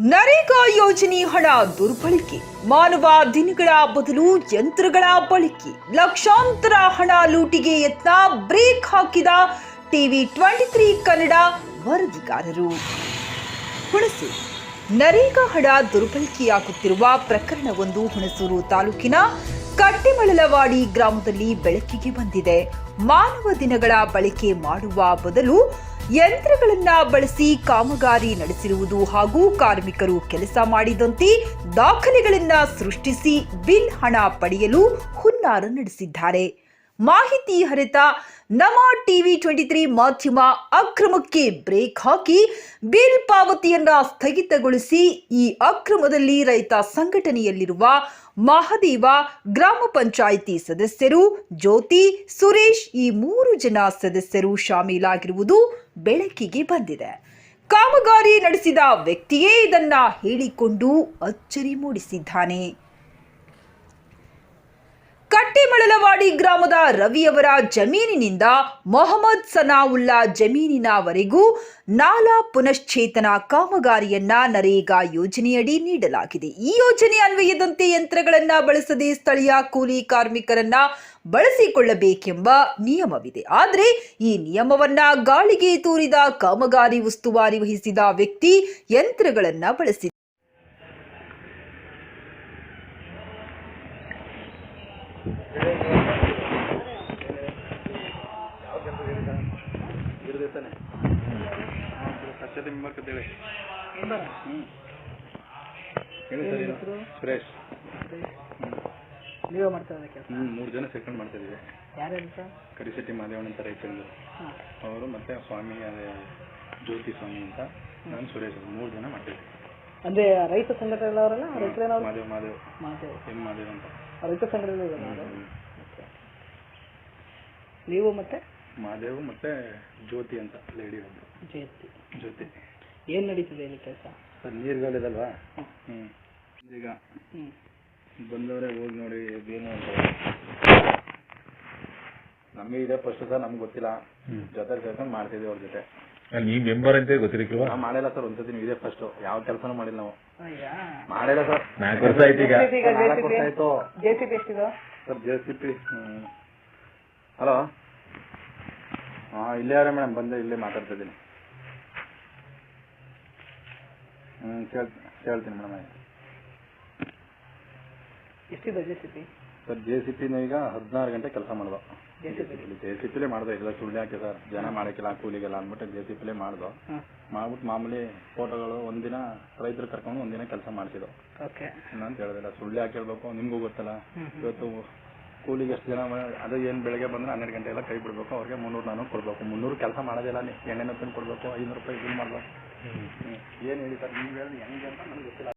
ನರೇಗಾ ಯೋಜನೆ ಹಣ ದುರ್ಬಳಕೆ. ಮಾನವ ದಿನಗಳ ಬದಲು ಯಂತ್ರಗಳ ಬಳಕೆ. ಲಕ್ಷಾಂತರ ಹಣ ಲೂಟಿಗೆ ಯತ್ನ, ಬ್ರೇಕ್ ಹಾಕಿದ ಟಿವಿ ಟ್ವೆಂಟಿ ತ್ರೀ ಕನ್ನಡ ವರದಿಗಾರರು. ಹುಣಸೂರು. ನರೇಗಾ ಹಣ ದುರ್ಬಳಕೆಯಾಗುತ್ತಿರುವ ಪ್ರಕರಣವೊಂದು ಹುಣಸೂರು ತಾಲೂಕಿನ ಕಟ್ಟೆಮಳಲವಾಡಿ ಗ್ರಾಮದಲ್ಲಿ ಬೆಳಕಿಗೆ ಬಂದಿದೆ. ಮಾನವ ದಿನಗಳ ಬಳಕೆ ಮಾಡುವ ಬದಲು ಯಂತ್ರಗಳನ್ನ ಬಳಸಿ ಕಾಮಗಾರಿ ನಡೆಸಿರುವುದು ಹಾಗೂ ಕಾರ್ಮಿಕರು ಕೆಲಸ ಮಾಡಿದಂತೆ ದಾಖಲೆಗಳನ್ನ ಸೃಷ್ಟಿಸಿ ಬಿಲ್ ಹಣ ಪಡೆಯಲು ಹುನ್ನಾರ ನಡೆಸಿದ್ದಾರೆ. ಮಾಹಿತಿ ಹರಿತ ನಮ ಟಿವಿ ಟ್ವೆಂಟಿ ತ್ರೀ ಮಾಧ್ಯಮ ಅಕ್ರಮಕ್ಕೆ ಬ್ರೇಕ್ ಹಾಕಿ ಬಿಲ್ ಪಾವತಿಯನ್ನ ಸ್ಥಗಿತಗೊಳಿಸಿ ಈ ಅಕ್ರಮದಲ್ಲಿ ರೈತ ಸಂಘಟನೆಯಲ್ಲಿರುವ ಮಹದೇವ ಗ್ರಾಮ ಪಂಚಾಯಿತಿ ಸದಸ್ಯರು ಜ್ಯೋತಿ ಸುರೇಶ್ ಈ ಮೂರು ಜನ ಸದಸ್ಯರು ಶಾಮೀಲಾಗಿರುವುದು ಬೆಳಕಿಗೆ ಬಂದಿದೆ. ಕಾಮಗಾರಿ ನಡೆಸಿದ ವ್ಯಕ್ತಿಯೇ ಇದನ್ನ ಹೇಳಿಕೊಂಡು ಅಚ್ಚರಿ ಮೂಡಿಸಿದ್ದಾನೆ. ಕಟ್ಟೆಮಳಲವಾಡಿ ಗ್ರಾಮದ ರವಿಯವರ ಜಮೀನಿನಿಂದ ಮೊಹಮ್ಮದ್ ಸನಾವುಲ್ಲಾ ಜಮೀನಿನವರೆಗೂ ನಾಲಾ ಪುನಶ್ಚೇತನ ಕಾಮಗಾರಿಯನ್ನ ನರೇಗಾ ಯೋಜನೆಯಡಿ ನೀಡಲಾಗಿದೆ. ಈ ಯೋಜನೆ ಅನ್ವಯದಂತೆ ಯಂತ್ರಗಳನ್ನ ಬಳಸದೆ ಸ್ಥಳೀಯ ಕೂಲಿ ಕಾರ್ಮಿಕರನ್ನ ಬಳಸಿಕೊಳ್ಳಬೇಕೆಂಬ ನಿಯಮವಿದೆ. ಆದರೆ ಈ ನಿಯಮವನ್ನ ಗಾಳಿಗೆ ತೂರಿದ ಕಾಮಗಾರಿ ಉಸ್ತುವಾರಿ ವಹಿಸಿದ ವ್ಯಕ್ತಿ ಯಂತ್ರಗಳನ್ನ ಬಳಸಿ ಇರದೆ ತಾನೆ ಸ್ವಚ್ಛತೆ ಮಾಡ್ಕೊತೇವೆ ಹ್ಞೂ ಹೇಳಿ ಸರ್ ಏನು? ಸುರೇಶ್ ನೀವೇ ಮಾಡ್ತಾ ಇರೋದ ಕೆಲಸ ಹ್ಞೂ ಮೂರು ಜನ ಸೇರ್ಕೊಂಡು ಮಾಡ್ತಾ ಇದ್ದೀವಿ. ಯಾರ್ಯಾರು ಸರ್ ಕರಿಸೆಟ್ಟಿ ಮಾದೇವಣ್ಣ ಅಂತ ರೈತರು ಹಾಂ ಅವರು ಮತ್ತೆ ಸ್ವಾಮಿ ಅದೇ ಜ್ಯೋತಿ ಸ್ವಾಮಿ ಅಂತ ನಾನು ಸುರೇಶ್ ಮೂರ್ ಮೂರು ಜನ ಮಾಡ್ತಿದ್ವಿ ಅಂದ್ರೆ ರೈತ ಸಂಘಟನೆ ಅವರಲ್ಲ ಮಾದೇವ್ ಮಾದೇವ್. ಮಾದೇವ್. ಎಂ ಮಾದೇವ್ ಅಂತ. ರೈತ ಸಂಘದಲ್ಲಿ ನೀವು ಮತ್ತೆ? ಮಹಾದೇವ್ ಮತ್ತೆ ಜ್ಯೋತಿ ಅಂತ ಲೇಡಿ ಒಬ್ರು. ಜ್ಯೋತಿ. ಜ್ಯೋತಿ. ಏನ್ ನಡೀತಿದೆ ಇಲ್ಲಿ ಕೆಲಸ? ಸರ್ ನೀರುಗಳಿದಲ್ವಾ ಹ್ಞೂ ಈಗ ಹ್ಮ್. ಬಂದವರೇ ಹೋಗಿ ನೋಡಿ ಏನು ಅಂತ. ನಮಗೆ ಇದೆ ಫಸ್ಟ್ ಸರ್ ನಮ್ಗೆ ಗೊತ್ತಿಲ್ಲ. ಜೊತೆ ಸೇರ್ಕೊಂಡು ಮಾಡ್ತಿದ್ವಿ ಅವ್ರ ಜೊತೆ. ಅಲ್ಲಿ ನೀವು ಮೆಂಬರ್ ಅಂತ ಗೊತ್ತಿರಕ್ಕಿಲ್ವಾ ನಾವು ಮಾಡಿಲ್ಲ ಸರ್ ಒಂದ್ಸತಿ ಇದೇ ಇದೆ ಫಸ್ಟ್ ಯಾವ ಕೆಲಸನೂ ಮಾಡಿಲ್ಲ ನಾವು. ಅಯ್ಯಾ ಮಾಡಿಲ್ಲ ಸರ್ ನಾಲ್ಕು ವರ್ಷ ಆಯ್ತು ಈಗ. ನಾಲ್ಕು ವರ್ಷ ಆಯ್ತು. ಜೆ ಎಷ್ಟಿದೆ? ಸರ್ ಜೆಸಿಪಿ ಹಲೋ ಹಾ ಇಲ್ಲೇ ಯಾರ ಮೇಡಮ್ ಬಂದೆ ಇಲ್ಲೇ ಮಾತಾಡ್ತಾ ಇದ್ದೀನಿ. ಹ್ಞೂ ಕೇಳ್ತೀನಿ ಮೇಡಮ್ ಎಷ್ಟಿದೆ ಜೆಸಿಪಿ ಸರ್ ಜೆ ಸಿ ಪಿನ ಈಗ ಹದಿನಾರು ಗಂಟೆ ಕೆಲಸ ಮಾಡ್ದೋ. ಜೆ ಸಿ ಪಿ ಪಿಲೇ ಮಾಡ್ದೋ ಇಲ್ಲ ಸುಳ್ಳು ಹಾಕಿ ಸರ್? ಜನ ಮಾಡಕ್ಕಿಲ್ಲ ಕೂಲಿಗೆಲ್ಲ ಅಂದ್ಬಿಟ್ಟು ಜೆ ಸಿ ಪಿಲೇ ಮಾಡ್ದೋ. ಮಾಡ್ಬಿಟ್ಟು ಮಾಮೂಲಿ ಫೋಟೋಗಳು ಒಂದಿನ ರೈತರು ಕರ್ಕೊಂಡು ಒಂದಿನ ಕೆಲಸ ಮಾಡ್ತಿದ್ದೋ ಇನ್ನಂತ ಅಂತ ಹೇಳಿದಿಲ್ಲ ಸುಳ್ಳು ಯಾಕೆ ಹೇಳ್ಬೇಕು ನಿಮ್ಗೂ ಗೊತ್ತಲ್ಲ. ಇವತ್ತು ಕೂಲಿಗೆ ಎಷ್ಟು ಜನ ಅದೇ ಏನು ಬೆಳಗ್ಗೆ ಬಂದ್ರೆ ಹನ್ನೆರಡು ಗಂಟೆ ಎಲ್ಲ ಕೈ ಬಿಡ್ಬೇಕು ಅವ್ರಿಗೆ ಮುನ್ನೂರು ನಾನು ಕೊಡ್ಬೇಕು. ಮುನ್ನೂರು ಕೆಲಸ ಮಾಡೋದಿಲ್ಲ ನೀವು ಎಣ್ಣೆನ ತಂದು ಕೊಡ್ಬೇಕು ಐನೂರು ರೂಪಾಯಿ ಇದು ಮಾಡ್ಬೇಕು. ಏನು ಹೇಳಿ ಸರ್ ನಿಮ್ಗೆ ಹೆಂಗೆ ಅಂತ ನನಗೆ ಗೊತ್ತಿಲ್ಲ.